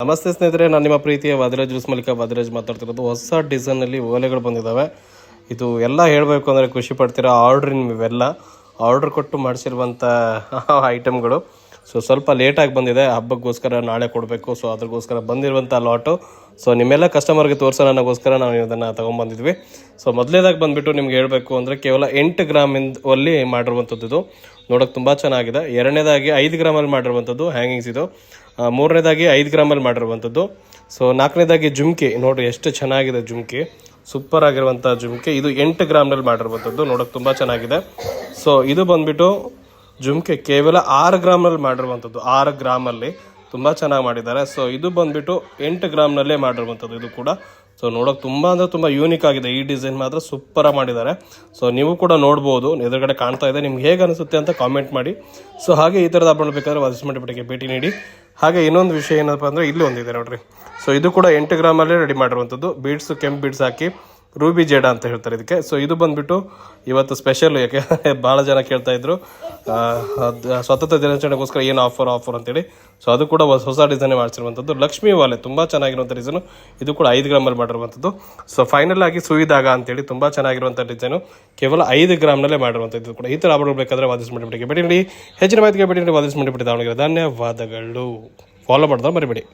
ನಮಸ್ತೆ ಸ್ನೇಹಿತರೆ, ನಾನು ನಿಮ್ಮ ಪ್ರೀತಿಯ ವಾದಿರಾಜ್ ಮಲಿಕ ವಾದಿರಾಜ್ ಮಾತಾಡ್ತಿರೋದು. ಹೊಸ ಡಿಸೈನಲ್ಲಿ ಓಲೆಗಳು ಬಂದಿದ್ದಾವೆ ಇದು ಎಲ್ಲ ಹೇಳಬೇಕು ಅಂದರೆ ಖುಷಿ ಪಡ್ತೀರಾ? ಆರ್ಡ್ರಿನ ಇವೆಲ್ಲ. ಆರ್ಡ್ರ್ ಕೊಟ್ಟು ಮಾಡಿಸಿರುವಂಥ ಐಟಮ್ಗಳು ಸೊ ಸ್ವಲ್ಪ ಲೇಟಾಗಿ ಬಂದಿದೆ. ಹಬ್ಬಕ್ಕೋಸ್ಕರ ನಾಳೆ ಕೊಡಬೇಕು. ಸೊ ಅದಕ್ಕೋಸ್ಕರ ಬಂದಿರುವಂಥ ಲಾಟು ಸೊ ನಿಮ್ಮೆಲ್ಲ ಕಸ್ಟಮರ್ಗೆ ತೋರಿಸೋಣ ಅನ್ನೋಗೋಸ್ಕರ ನಾವು ಇದನ್ನು ತೊಗೊಂಬಂದಿದ್ವಿ. ಸೊ ಮೊದಲೇದಾಗಿ ಬಂದುಬಿಟ್ಟು ನಿಮ್ಗೆ ಹೇಳಬೇಕು ಅಂದರೆ ಕೇವಲ ಎಂಟು ಗ್ರಾಮಿಂದ ಅಲ್ಲಿ ಮಾಡಿರುವಂಥದ್ದು ನೋಡೋಕೆ ತುಂಬ ಚೆನ್ನಾಗಿದೆ. ಎರಡನೇದಾಗಿ ಐದು ಗ್ರಾಮಲ್ಲಿ ಮಾಡಿರುವಂಥದ್ದು ಹ್ಯಾಂಗಿಂಗ್ಸ್ ಇದು. ಮೂರನೇದಾಗಿ ಐದು ಗ್ರಾಮಲ್ಲಿ ಮಾಡಿರುವಂಥದ್ದು ಸೊ ನಾಲ್ಕನೇದಾಗಿ ಜುಮ್ಕಿ. ನೋಡಿರಿ ಎಷ್ಟು ಚೆನ್ನಾಗಿದೆ ಜುಮ್ಕಿ. ಸೂಪರ್ ಆಗಿರುವಂಥ ಜುಮ್ಕಿ. ಇದು ಎಂಟು ಗ್ರಾಮ್ನಲ್ಲಿ ಮಾಡಿರುವಂಥದ್ದು ನೋಡೋಕೆ ತುಂಬ ಚೆನ್ನಾಗಿದೆ. ಸೊ ಇದು ಬಂದ್ಬಿಟ್ಟು ಜುಮ್ಕೆ ಕೇವಲ ಆರು ಗ್ರಾಮ್ನಲ್ಲಿ ಮಾಡಿರುವಂಥದ್ದು. ಆರು ಗ್ರಾಮಲ್ಲಿ ತುಂಬ ಚೆನ್ನಾಗಿ ಮಾಡಿದ್ದಾರೆ. ಸೊ ಇದು ಬಂದ್ಬಿಟ್ಟು ಎಂಟು ಗ್ರಾಮ್ನಲ್ಲೇ ಮಾಡಿರುವಂಥದ್ದು ಇದು ಕೂಡ. ಸೊ ನೋಡೋಕೆ ತುಂಬ ಅಂದರೆ ತುಂಬ ಯೂನಿಕ್ ಆಗಿದೆ. ಈ ಡಿಸೈನ್ ಮಾತ್ರ ಸೂಪರಾಗಿ ಮಾಡಿದ್ದಾರೆ. ಸೊ ನೀವು ಕೂಡ ನೋಡ್ಬೋದು. ಎದುರುಗಡೆ ಕಾಣ್ತಾ ಇದೆ. ನಿಮ್ಗೆ ಹೇಗೆ ಅನಿಸುತ್ತೆ ಅಂತ ಕಾಮೆಂಟ್ ಮಾಡಿ. ಸೊ ಹಾಗೆ ಈ ಥರದ ಹಬ್ಬಗಳು ಬೇಕಾದ್ರೆ ವಾದಿಸ್ಮಂಡಿ ಬಿಟ್ಟಿಗೆ ಭೇಟಿ ನೀಡಿ. ಹಾಗೆ ಇನ್ನೊಂದು ವಿಷಯ ಏನಪ್ಪ ಅಂದರೆ ಇಲ್ಲಿ ಒಂದಿದೆ ನೋಡ್ರಿ. ಸೊ ಇದು ಕೂಡ ಎಂಟು ಗ್ರಾಮಲ್ಲೇ ರೆಡಿ ಮಾಡಿರುವಂಥದ್ದು. ಬೀಡ್ಸು ಕೆಂಪು ಬೀಡ್ಸ್ ಹಾಕಿ. ರೂಬಿ ಜೇಡ ಅಂತ ಹೇಳ್ತಾರೆ ಇದಕ್ಕೆ. ಸೊ ಇದು ಬಂದ್ಬಿಟ್ಟು ಇವತ್ತು ಸ್ಪೆಷಲ್ ಯಾಕೆ? ಭಾಳ ಜನ ಕೇಳ್ತಾ ಇದ್ರು. ಸ್ವತಂತ್ರ ದಿನಾಚರಣೆಗೋಸ್ಕರ ಏನು ಆಫರ್ ಆಫರ್ ಅಂತೇಳಿ. ಸೊ ಅದು ಕೂಡ ಹೊಸ ಡಿಸೈನ್ ಮಾಡಿಸಿರುವಂಥದ್ದು. ಲಕ್ಷ್ಮೀ ವಾಲೆ ತುಂಬ ಚೆನ್ನಾಗಿರುವಂಥ ಡಿಸೈನು ಇದು ಕೂಡ ಐದು ಗ್ರಾಮಲ್ಲಿ ಮಾಡಿರುವಂಥದ್ದು. ಸೊ ಫೈನಲ್ ಆಗಿ ಸುವಿದಾಗ ಅಂತೇಳಿ ತುಂಬ ಚೆನ್ನಾಗಿರುವಂಥ ಡಿಸೈನು ಕೇವಲ ಐದು ಗ್ರಾಮ್ನಲ್ಲೇ ಮಾಡಿರುವಂಥದ್ದು ಕೂಡ. ಈ ಥರ ಆರ್ಡರ್ ಬೇಕಾದರೆ ವಾದಿಸ್ ಮಾಡಿಬಿಟ್ಟಿಗೆ ಭೇಟಿ ಹೆಚ್ಚಿನ ಮಾಹಿತಿಗೆ ನೀಡಿ ವಾದಿಸ್ ಮಾಡಿಬಿಟ್ಟು ದಾವಣಗೆರೆ. ಧನ್ಯವಾದಗಳು. ಫಾಲೋ ಮಾಡಿದ್ರೆ ಮರಿಬೇಡಿ.